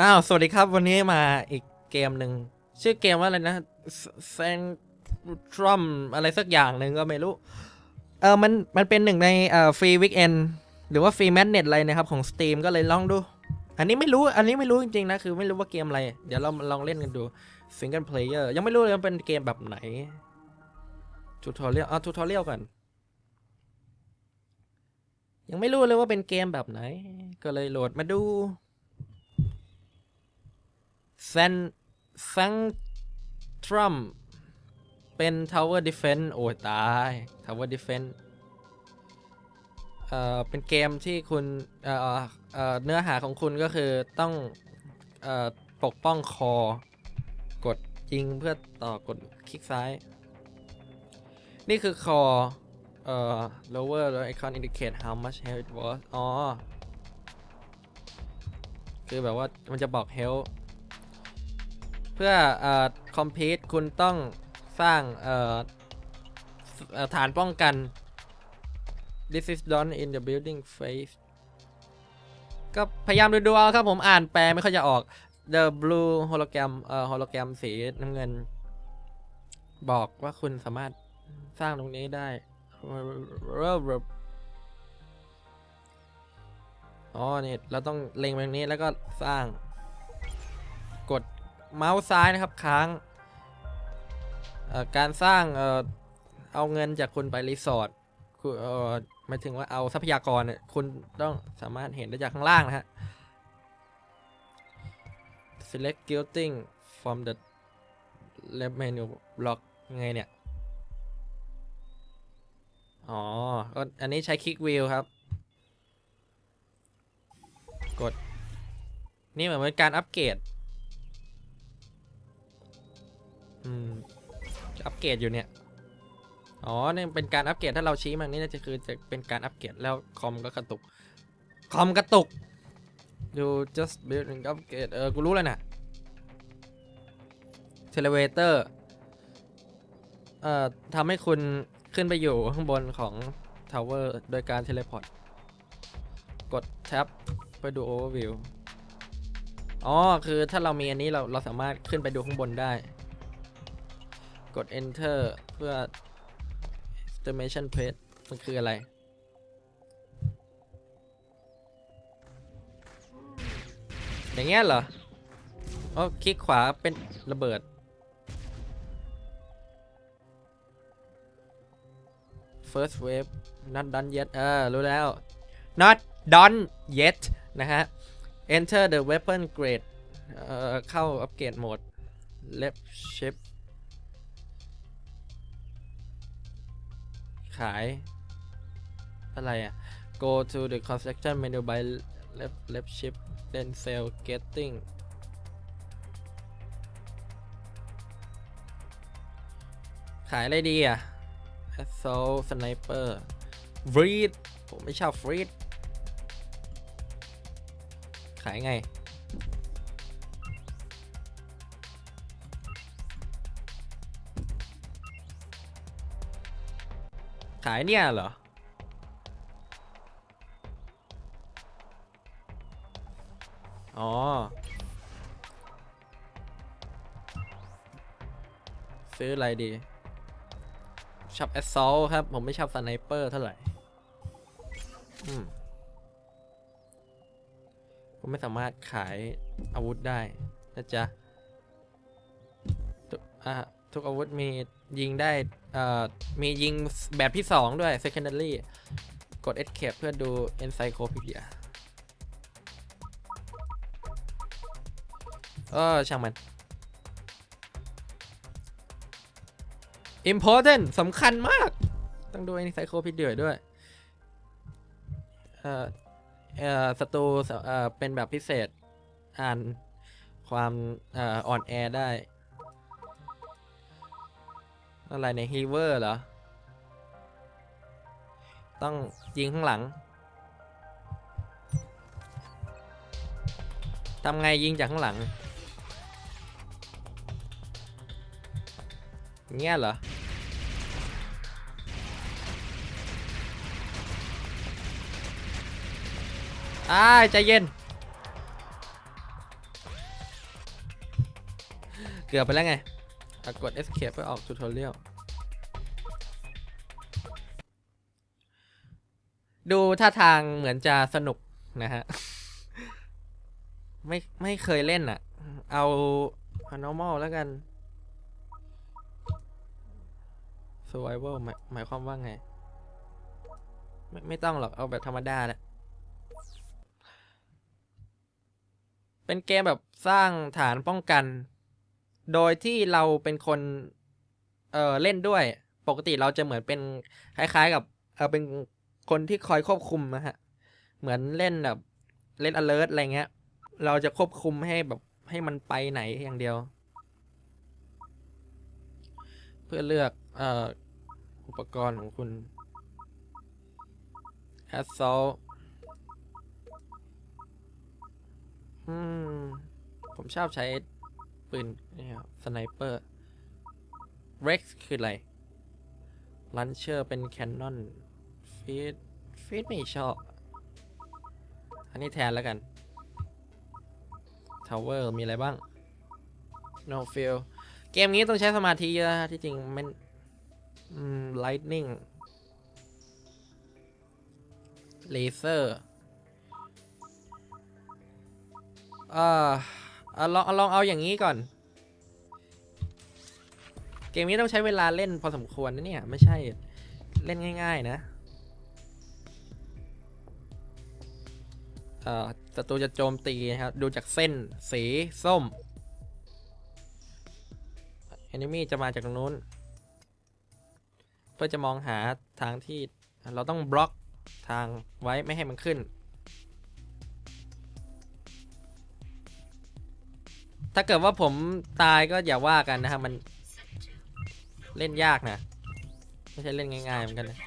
อ้าว สวัสดีครับ วันนี้มาอีกเกมหนึ่ง ชื่อเกมว่าอะไรนะแซงทรัมอะไรสักอย่างหนึ่งก็ไม่รู้ เออมัน มันเป็นหนึ่งในเอ่อฟรีวิกเอนหรือว่าฟรีแมทเน็ตอะไรนะครับ ของ Steam ก็เลยลองดู อันนี้ไม่รู้ อันนี้ไม่รู้จริงๆนะ คือไม่รู้ว่าเกมอะไร เดี๋ยวเราลองเล่นกันดู Single Player ยังไม่รู้เลยว่าเป็นเกมแบบไหนทูทอเรียลเอาทูทอเรียลก่อนยังไม่รู้เลยว่าเป็นเกมแบบไหน ก็เลยโหลดมาดู แซนซังทรัมเป็น Tower Defense โอ้ยตาย Tower Defense เอ่อเป็นเกมที่คุณเอ่อเอ่อเนื้อหาของคุณก็คือต้องเอ่อปกป้องคอ กดยิงเพื่อต่อกดคลิกซ้าย นี่คือคอเอ่อ lower the icon indicate how much health it was อ๋อ คือแบบว่ามันจะบอก health เพื่อเอ่อ complete คุณต้องสร้างเอ่อเอ่อฐานป้องกัน this is done in the building phase ก็พยายามดูดูเอาครับผมอ่านแปลไม่ค่อยจะออก the blue hologram เอ่อ hologram สีน้ำเงิน บอกว่าคุณสามารถสร้างตรงนี้ได้อ๋อเนี่ยเราต้องเล็งไปตรงนี้แล้วก็สร้าง กด เมาส์ซ้ายนะครับค้างการสร้างเออเอาเงินจากคุณไปรีสอร์ทคุณเออหมายถึงว่าเอาทรัพยากรเนี่ยคุณต้องสามารถเห็นได้จากข้างล่างนะฮะ select guilting from the left menu block ยังไงเนี่ย อ๋อ ก็อันนี้ใช้คลิกวิวครับ กด นี่เหมือนเป็นการอัปเกรด อืมจะอัปเกรดอยู่เนี่ย อ๋อเนี่ยเป็นการอัปเกรดถ้าเราชี้มันนี่น่าจะคือจะเป็นการอัปเกรดแล้วคอมก็กระตุก คอมกระตุก you just building upgrade เออ กูรู้แล้วนะ Televator เอ่อทำให้คุณขึ้นไปอยู่ข้างบนของทาวเวอร์โดยการเทเลพอร์ต กดแท็บไปดู Overview อ๋อ คือถ้าเรามีอันนี้เราเราสามารถขึ้นไปดูข้างบนได้ กด Enter เพื่อ estimation page มันคืออะไร อย่างเงี้ยเหรออ๋อคลิกขวาเป็นระเบิด first wave not done yet เออ รู้แล้ว not done yet นะฮะ enter the weapon grade เอ่อเข้าอัปเกรดโหมด left shift ขาย อะไรอะ go to the construction menu by left left shift then sell getting ขายอะไรดีอะ assault sniper freed ผมไม่ชอบ freed ขายไง ขายเนี่ยเหรอ อ๋อ ซื้ออะไรดีชอบ assault ครับ ผมไม่ชอบ sniper เท่าไหร่ อืมผมไม่สามารถขายอาวุธได้นะจ๊ะทุกอาวุธมียิงได้ เอ่อมียิงแบบที่สองด้วย secondary กด escape เพื่อดู encyclopedia เออช่างมัน important สำคัญมาก ต้องดู encyclopedia ด้วย เอ่อ เอ่อศัตรูเอ่อ เป็นแบบพิเศษ อ่านความ เอ่อ อ่อนแอได้ อะไรในฮีเวอร์เหรอ ต้องยิงข้างหลังทำไงยิงจากข้างหลังอย่เงี้ยเหรอ อ้าใจเย็น เกือบไปแล้วไง กด escape เพื่อออก tutorial ดูท่าทางเหมือนจะสนุกนะฮะ ไม่ไม่เคยเล่นอะเอา normal แล้วกัน survival หมายหมายความว่าไง ไม่ไม่ต้องหรอกเอาแบบธรรมดาแหละเป็นเกมแบบสร้างฐานป้องกัน โดยที่เราเป็นคน เออเล่นด้วย ปกติเราจะเหมือนเป็นคล้ายๆ กับ เออเป็นคนที่คอยควบคุมนะฮะ เหมือนเล่นแบบเล่น alert อะไรเงี้ย เราจะควบคุมให้แบบให้มันไปไหนอย่างเดียว เพื่อเลือกเอ่ออุปกรณ์ของคุณ assault อืม ผมชอบใช้ ปืนนี่ครับสไนเปอร์ Rex คืออะไร Launcher เป็น Canon Feed Feed ไม่ชอบ อันนี้แทนแล้วกัน Tower มีอะไรบ้าง No Feel เกมนี้ต้องใช้สมาธิเยอะที่จริงมันอืม Lightning Laser อ่อ เอาลองเอาลองเอาอย่างนี้ก่อน เกมนี้ต้องใช้เวลาเล่นพอสมควรนะเนี่ย ไม่ใช่เล่นง่าย ๆ นะเอ่อศัตรูจะโจมตีนะครับ ดูจากเส้นสีส้ม enemy จะมาจากตรงนู้น เพื่อจะมองหาทางที่เราต้องบล็อกทางไว้ไม่ให้มันขึ้น ถ้าเกิดว่าผมตายก็อย่าว่ากันนะครับมันเล่นยากนะ ไม่ใช่เล่นง่ายๆเหมือนกันนะ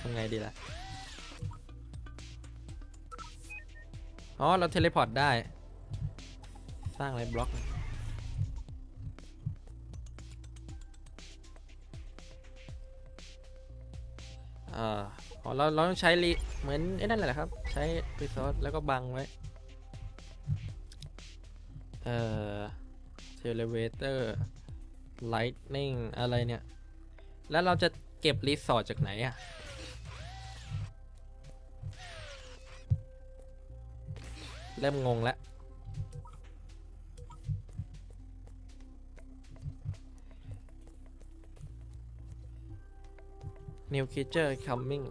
ทำไงดีล่ะ อ๋อ เราเทเลพอร์ตได้ สร้างอะไรบล็อกอ่า อ๋อเราเราต้องใช้รีเหมือนไอ้นั่นแหละครับ ใช้รีซอสแล้วก็บังไว้ เอ่อเทเลเวเตอร์ไลท์นิ่งอะไรเนี่ย แล้วเราจะเก็บรีสอร์ทจากไหนอะเริ่มงงแล้ว New creature coming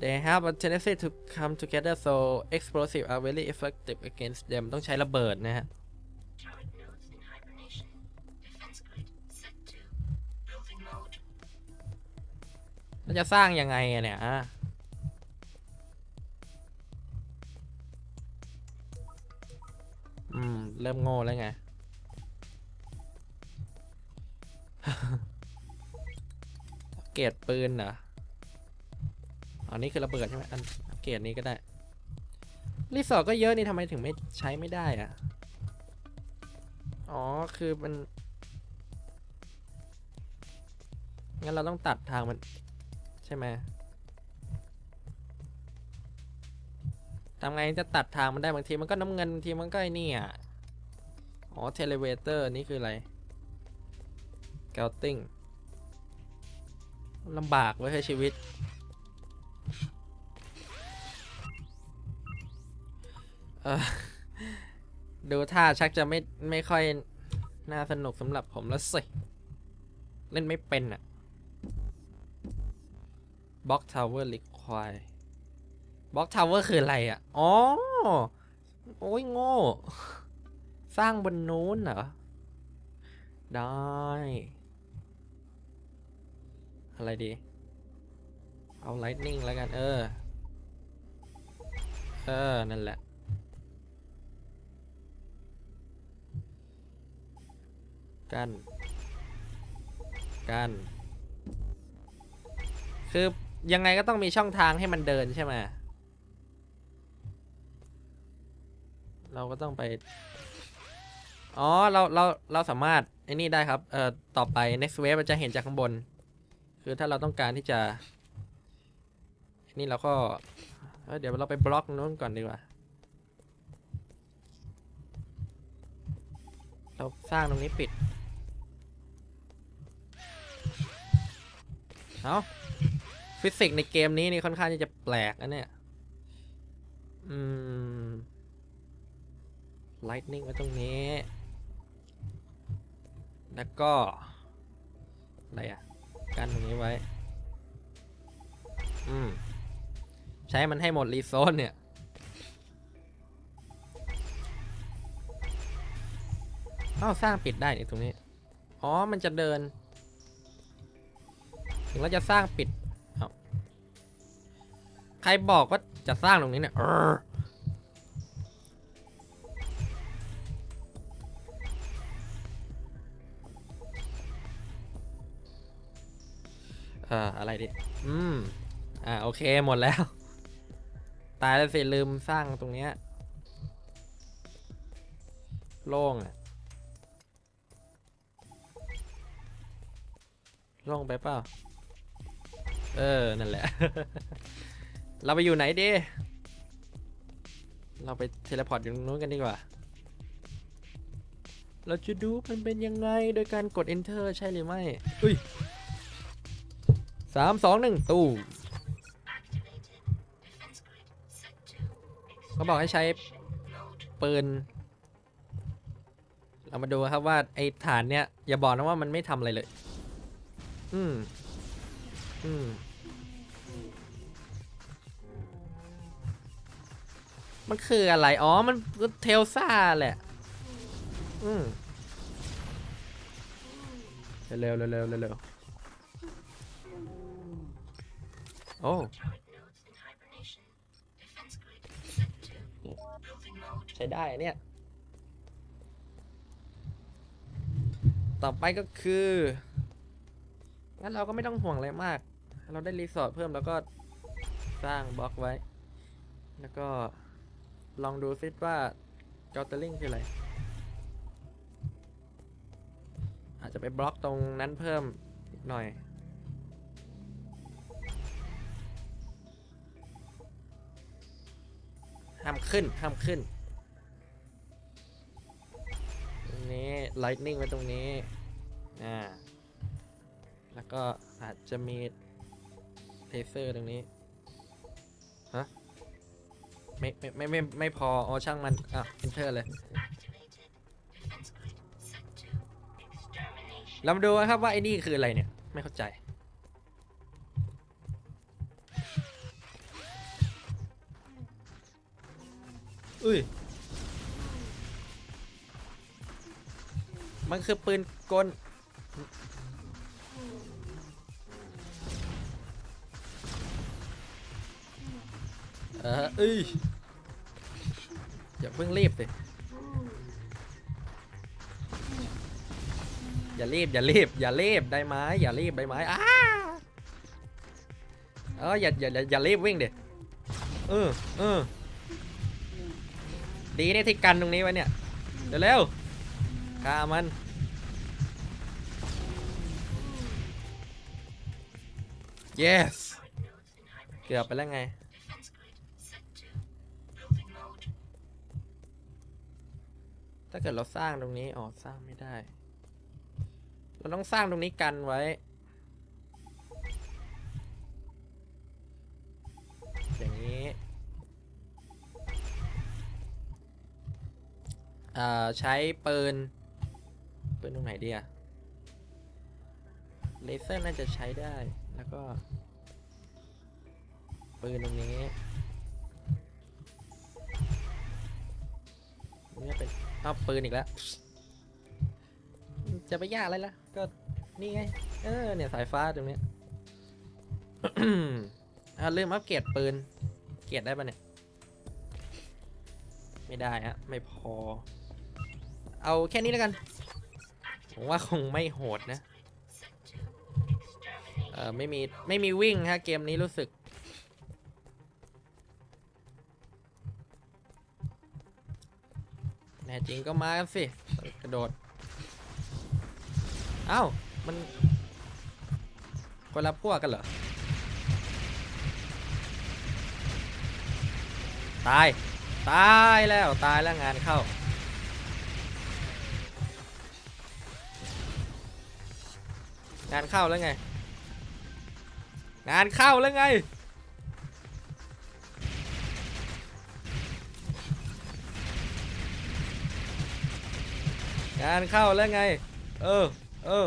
They have a tendency to come together so explosive are very effective against them ต้องใช้ระเบิดนะฮะ mode. จะสร้างยังไงอะเนี่ยอะอืม เริ่มโง่แล้วไง เกรดปืนเหรอ อันนี้คือระเบิดใช่ไหมอันเกรดนี้ก็ได้ รีสอร์ทก็เยอะนี่ทำไมถึงไม่ใช้ไม่ได้อะ อ๋อ คือมัน งั้นเราต้องตัดทางมัน ใช่ไหมทำไงจะตัดทางมันได้บางทีมันก็น้ำเงินบางทีมันก็ไอ้นี่อะ อ๋อ เทเลเวเตอร์นี่คืออะไรเกลติ้งลำบากไว้ยให้ชีวิต ดูท่าชักจะไม่ไม่ค่อยน่าสนุกสำหรับผมแล้วสิ เล่นไม่เป็นอะบล็อกทาวเวอร์ลิควายบล็อกทาวเวอร์คืออะไรอะ อ๋อ โอ้ยโง่ สร้างบนนู้นเหรอ ได้ อะไรดี เอาไลท์นิ่งแล้วกัน เออ เออ นั่นแหละ กันกันคือยังไงก็ต้องมีช่องทางให้มันเดินใช่ไหมเราก็ต้องไป อ๋อ เรา เรา เราสามารถไอ้นี่ได้ครับ เอ่อ ต่อไป next wave มันจะเห็นจากข้างบน คือถ้าเราต้องการที่จะ นี่เราก็เเดี๋ยวเราไปบล็อกนู้นก่อนดีกว่า เราสร้างตรงนี้ปิด เอาฟิสิกส์ในเกมนี้นี่ค่อนข้างที่จะแปลกนะเนี่ย อืม lightning ไว้ตรงนี้ แล้วก็ อะไรอะ กันตรงนี้ไว้ อืม ใช้มันให้หมดรีโซนเนี่ย เอ้า สร้างปิดได้นี่ตรงนี้ อ๋อ มันจะเดิน ถึงเราจะสร้างปิดเอาใครบอกว่าจะสร้างตรงนี้เนี่ยเออเอ่ออะไรดิ อืม อ่า โอเค หมดแล้ว ตายแล้วสิลืมสร้างตรงเนี้ย โล่งอะโล่งไปเปล่า เออ นั่นแหละ เราไปอยู่ไหนดี เราไปเทเลพอร์ตอยู่ตรงนู้นกันดีกว่า เราจะดูมันเป็นยังไงโดยการกด enter ใช่หรือไม่ อุ้ยสามสองหนึ่งตู้เขาบอกให้ใช้ปืน เรามาดูครับว่าไอ้ฐานเนี้ยอย่าบอกนะว่ามันไม่ทำอะไรเลย อืม อืมมันคืออะไร อ๋อ มันเทลซ่าแหละ อืมเร็วเร็วเร็วเร็วโอ้ใช้ได้เนี่ย ต่อไปก็คือ งั้นเราก็ไม่ต้องห่วงอะไรมาก เราได้รีสอร์ทเพิ่มแล้วก็สร้างบล็อกไว้ แล้วก็ลองดูซิว่าจอเตอร์ลิงคืออะไร อาจจะไปบล็อกตรงนั้นเพิ่มอีกหน่อย ห้ามขึ้น ห้ามขึ้น ตรงนี้ lightning ไว้ตรงนี้ อ่า แล้วก็อาจจะมี เลเซอร์ตรงนี้ ฮะ ไม่ ไม่ ไม่ ไม่ ไม่พอ อ๋อ ช่างมัน อะ enter เลย Activated. Defense grid set to extermination. เรามาดูนะครับว่าไอ้นี่คืออะไรเนี่ย ไม่เข้าใจ อุ้ย มันคือปืนกล เออเอ้ยอย่าเพิ่งรีบสิอย่ารีบอย่ารีบอย่ารีบได้ไหมอย่ารีบได้ไหมอ้าเอออย่าอย่าอย่าอย่ารีบวิ่งเด็เออเออดีเนี่ยที่กันตรงนี้ไว้เนี่ยเดี๋ยวเร็วฆ่ามัน yes เกือบไปแล้วไง ถ้าเกิดเราสร้างตรงนี้อ๋อสร้างไม่ได้ เราต้องสร้างตรงนี้กันไว้อย่างนี้อ่าใช้ปืนปืนตรงไหนดีอะเลเซอร์น่าจะใช้ได้แล้วก็ปืนตรงนี้นี่เป็น เอาปืนอีกแล้ว จะไปยากอะไรล่ะ ก็นี่ไง เออ เนี่ยสายฟ้าตรงเนี้ยอ่าลืมอัปเกรดปืน เกรดได้ปะเนี่ย ไม่ได้ฮะ ไม่พอ เอาแค่นี้แล้วกัน ผมว่าคงไม่โหดนะ เออไม่มี ไม่มีวิ่งฮะ เกมนี้รู้สึก จริงก็มากันสิ กระโดด เอ้า มัน คนละพวกกันเหรอ ตาย ตายแล้ว ตายแล้วงานเข้า งานเข้าแล้วไง งานเข้าแล้วไง งานเข้าแล้วไง เออ เออ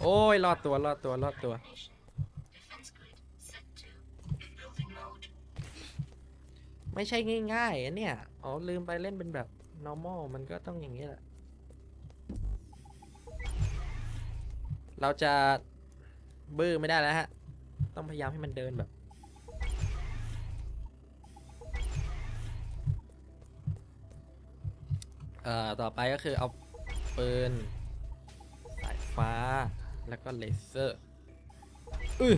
โอ้ยรอดตัวรอดตัวรอดตัว ไม่ใช่ง่ายๆอันเนี่ยอ๋อลืมไปเล่นเป็นแบบ normal มันก็ต้องอย่างนี้แหละ เราจะบื้อไม่ได้แล้วฮะ ต้องพยายามให้มันเดินแบบ เอ่อต่อไปก็คือเอาปืนสายฟ้าแล้วก็เลเซอร์อื้อ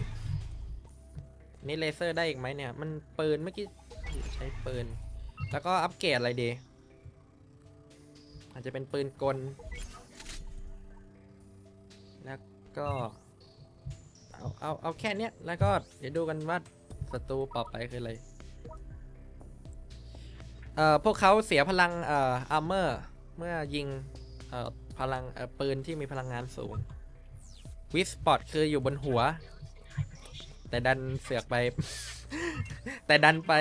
นี่เลเซอร์ได้อีกไหมเนี่ย มันปืนเมื่อกี้ใช้ปืน แล้วก็อัปเกรดอะไรดี อาจจะเป็นปืนกล แล้วก็ เอา เอา เอาแค่เนี้ย แล้วก็เดี๋ยวดูกันว่าศัตรูต่อไปคืออะไร เอ่อพวกเขาเสียพลังเอ่ออาร์เมอร์เมื่อยิงเอ่อพลังเอ่อปืนที่มีพลังงานสูงวิสปอตคืออยู่บนหัว แต่ดันเสือกไป แต่ดันไป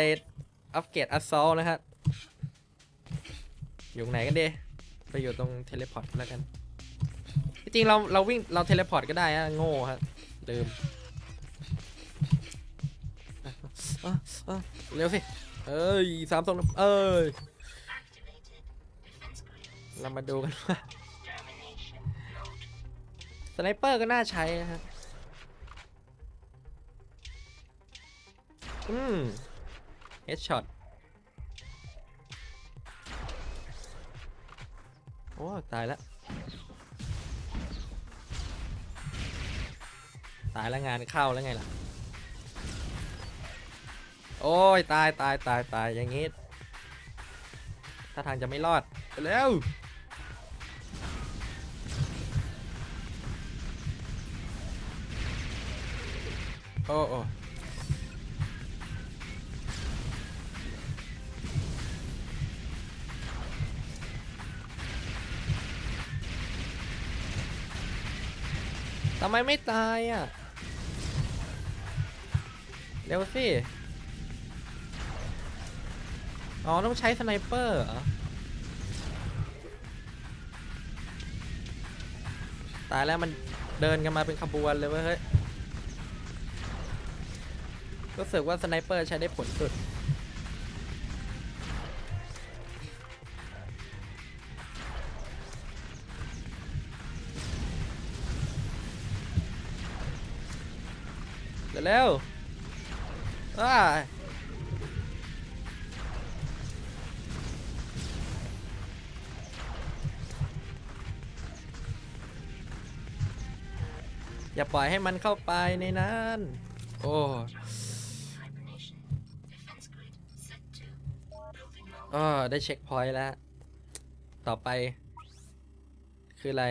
อัปเกรดอัสซอลนะฮะอยู่ไหนกันเดไปอยู่ตรงเทเลพอร์ตแล้วกัน จริงเราเราวิ่งเราเทเลพอร์ตก็ได้ฮะโง่ฮะลืมเอ้อเอ้อเร็วสิ เอ้ยสามสองเอ้ย เรามาดูกันว่าสไนเปอร์ก็น่าใช้นะฮะ อืมเฮดช็อต โอ้ ตายแล้ว ตายแล้วงานเข้าแล้วไงล่ะ โอ้ยตายตายตายตายอย่างงี้ถ้าทางจะไม่รอดไปเร็วโอ้โอ้ทำไมไม่ตายอะ เร็วสิ อ๋อต้องใช้สไนเปอร์เหรอตายแล้วมันเดินกันมาเป็นขบวนเลยเว้ยเฮ้ยรู้สึกว่าสไนเปอร์ใช้ได้ผลสุด เร็วๆอ้า อย่าปล่อยให้มันเข้าไปในนั้น โอ้ออได้เช็คพอยต์แล้ว ต่อไป คืออะไร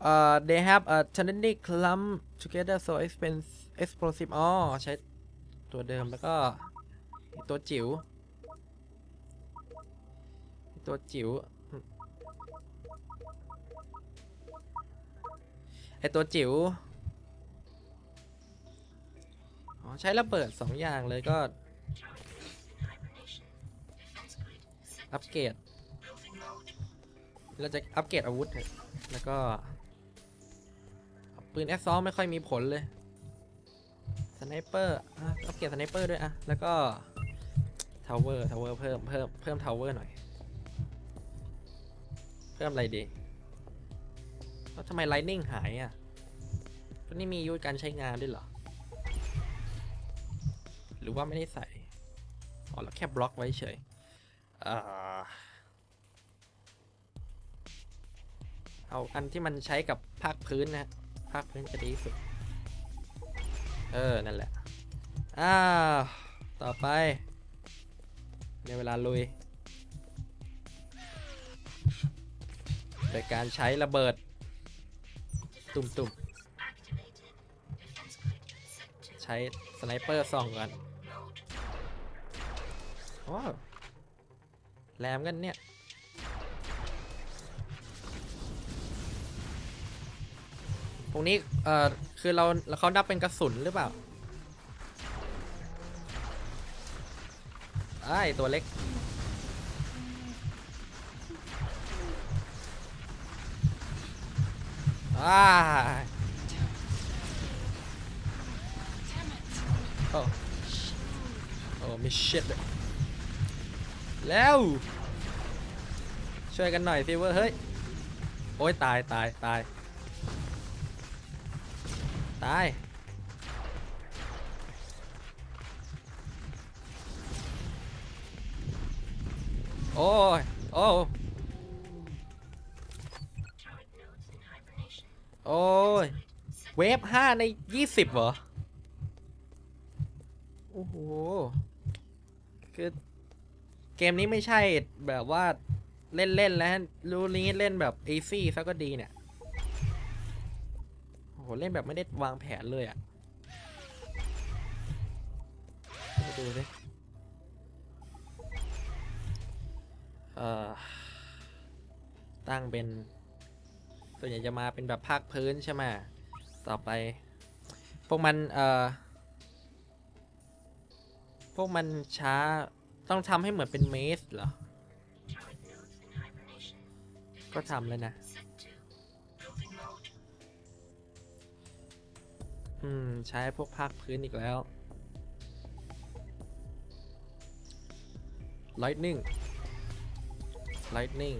เอ่อ they have a tiny clump together so expense explosive อ๋อใช้ตัวเดิมแล้วก็ ตัวจิ๋ว ตัวจิ๋ว ตัวจิ๋วอ๋อใช้ระเบิดสองอย่างเลยก็ อัปเกรดเราจะอัปเกรดอาวุธ แล้วก็ ปืนแอสซอลไม่ค่อยมีผลเลยสไนเปอร์อัปเกรดสไนเปอร์ด้วยอะแล้วก็ทาวเวอร์ทาวเวอร์เพิ่มเพิ่มเพิ่มทาวเวอร์หน่อย เพิ่มอะไรดี แล้วทำไมไลนิ่งหายอะตัวนี้มีอายุการใช้งานด้วยเหรอ หรือว่าไม่ได้ใส่ อ๋อ แล้วแค่บล็อกไว้เฉยเอาอันที่มันใช้กับภาคพื้นนะภาคพื้นจะดีสุด เออ นั่นแหละ อ้าว ต่อไป ในเวลาลุยโดยการใช้ระเบิด ตุ่ม Activated. Defense grid set to ๆใช้สไนเปอร์ส่องก่อนโอ้แหลมกันเนี่ยพวกนี้ เอ่อ คือเราเขานับเป็นกระสุนหรือเปล่าไอ้ยตัวเล็ก อ้าโอ้โอ้ไมีชิดเลยแล้ว ช่วยกันหน่อยสิเว้ยเฮ้ย โอ้ยตายตายตาย ตาย โอ้ย โอ้ โอ้ย เวฟห้าในยี่สิบเหรอ โอ้โห คือเกมนี้ไม่ใช่แบบว่าเล่นเล่นๆแล้ว รู้นี้เล่นแบบอีซี่ซะก็ดีเนี่ย โอ้โห เล่นแบบไม่ได้วางแผนเลยอะ่ะดูดิเอ่อ ตั้งเป็น วนใหญ่จะมาเป็นแบบภาคพื้นใช่ไหมต่อไป พวกมันเอ่อพวกมันช้าต้องทำให้เหมือนเป็นเมสเหรอ ก็ทำแล้วนะ อืม ใช้พวกภาคพื้นอีกแล้ว Lightning Lightning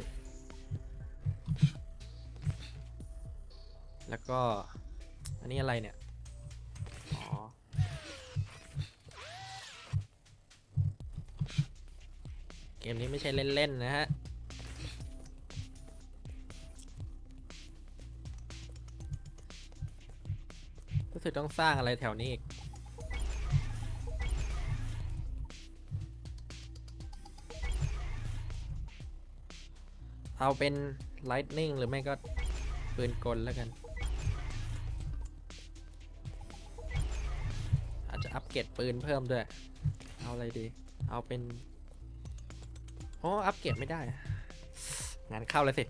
แล้วก็ อันนี้อะไรเนี่ย อ๋อ เกมนี้ไม่ใช่เล่น ๆ นะฮะ รู้สึกต้องสร้างอะไรแถวนี้อีกเอาเป็น Lightning หรือไม่ก็ปืนกลแล้วกัน เกรดปืนเพิ่มด้วย เอาอะไรดี เอาเป็นอ้อัปเกรดไม่ได้ งานเข้าเลยสิ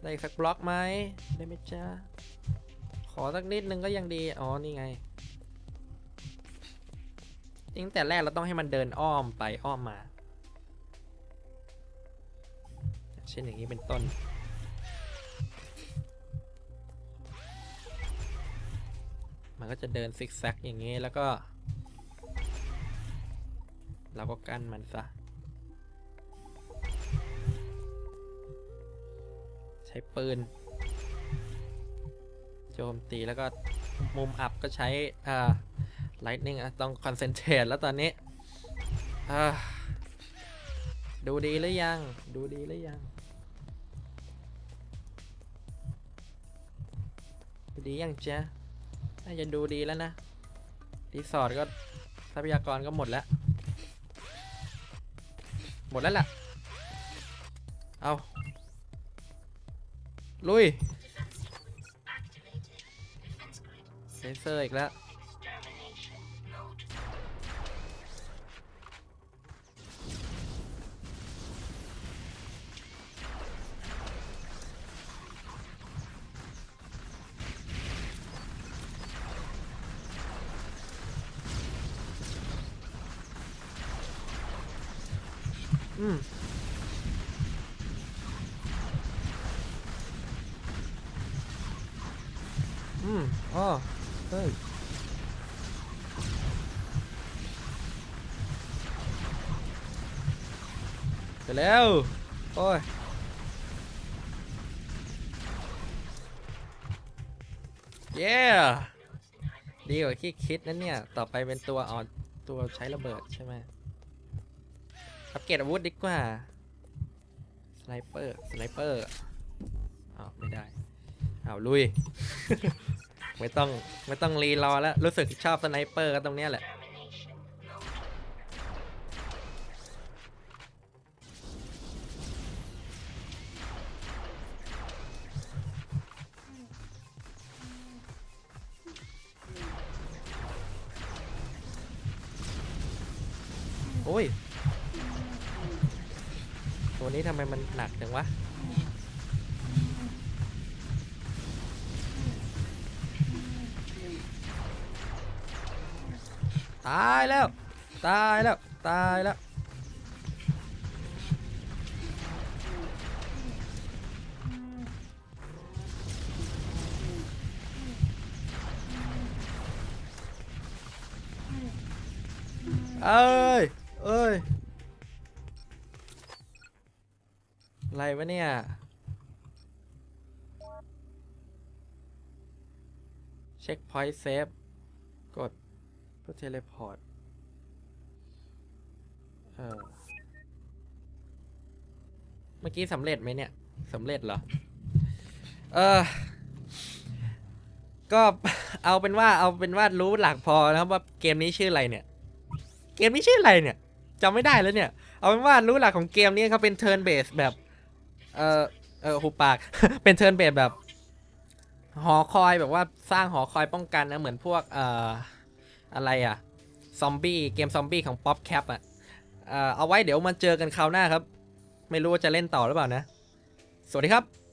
ได้อีกสักบล็อกไหมได้ไหมจ๊ะขอสักนิดนึงก็ยังดี อ๋อ นี่ไงจริงแต่แรกเราต้องให้มันเดินอ้อมไปอ้อมมา เช่นอย่างนี้เป็นต้น มันก็จะเดินซิกแซกอย่างนี้แล้วก็ เราก็กั้นมันซะ ใช้ปืน โจมตีแล้วก็มุมอับก็ใช้อ่า lightning อะต้องคอนเซนเทรตแล้วตอนนี้ดูดีหรือยัง ดูดีหรือยัง ดูดียังจ๊ะ น่าจะดูดีแล้วนะ รีสอร์ทก็ทรัพยากรก็หมดแล้ว หมดแล้วล่ะ เอา ลุย เซนเซอร์อีกแล้ว อืมอืมอ๋อเฮ้ยไปแล้ว โอ้ย เย้ดีกว่าที่คิดนะเนี่ย ต่อไปเป็นตัวอ่อนตัวใช้ระเบิดใช่ไหม เก็ตอาวุธดีกว่า สไนเปอร์ สไนเปอร์อ้าวไม่ได้อ้าวลุย ไม่ต้อง ไม่ต้องรีรอแล้ว รู้สึกชอบสไนเปอร์ก็ตรงเนี้ยแหละ ตัวนี้ทำไมมันหนักจังวะ ตายแล้ว ตายแล้ว ตายแล้ว วะเนี่ย เช็คพอยต์เซฟ กดเพื่อเทเลพอร์ต เออ เมื่อกี้สำเร็จไหมเนี่ยสำเร็จเหรอ เออ ก็เอาเป็นว่าเอาเป็นว่ารู้หลักพอนะครับว่าเกมนี้ชื่ออะไรเนี่ย เกมนี้ชื่ออะไรเนี่ยจำไม่ได้แล้วเนี่ย เอาเป็นว่ารู้หลักของเกมนี้เขาเป็น turn base แบบ เออเออหุบปาก เป็นเทิร์นเบสแบบ หอคอยแบบว่าสร้างหอคอยป้องกันนะเหมือนพวกเอ่ออะไรอะซอมบี้เกมซอมบี้ของป๊อปแคปอะเอ่อเอาไว้เดี๋ยวมาเจอกันคราวหน้าครับ ไม่รู้ว่าจะเล่นต่อหรือเปล่านะ สวัสดีครับ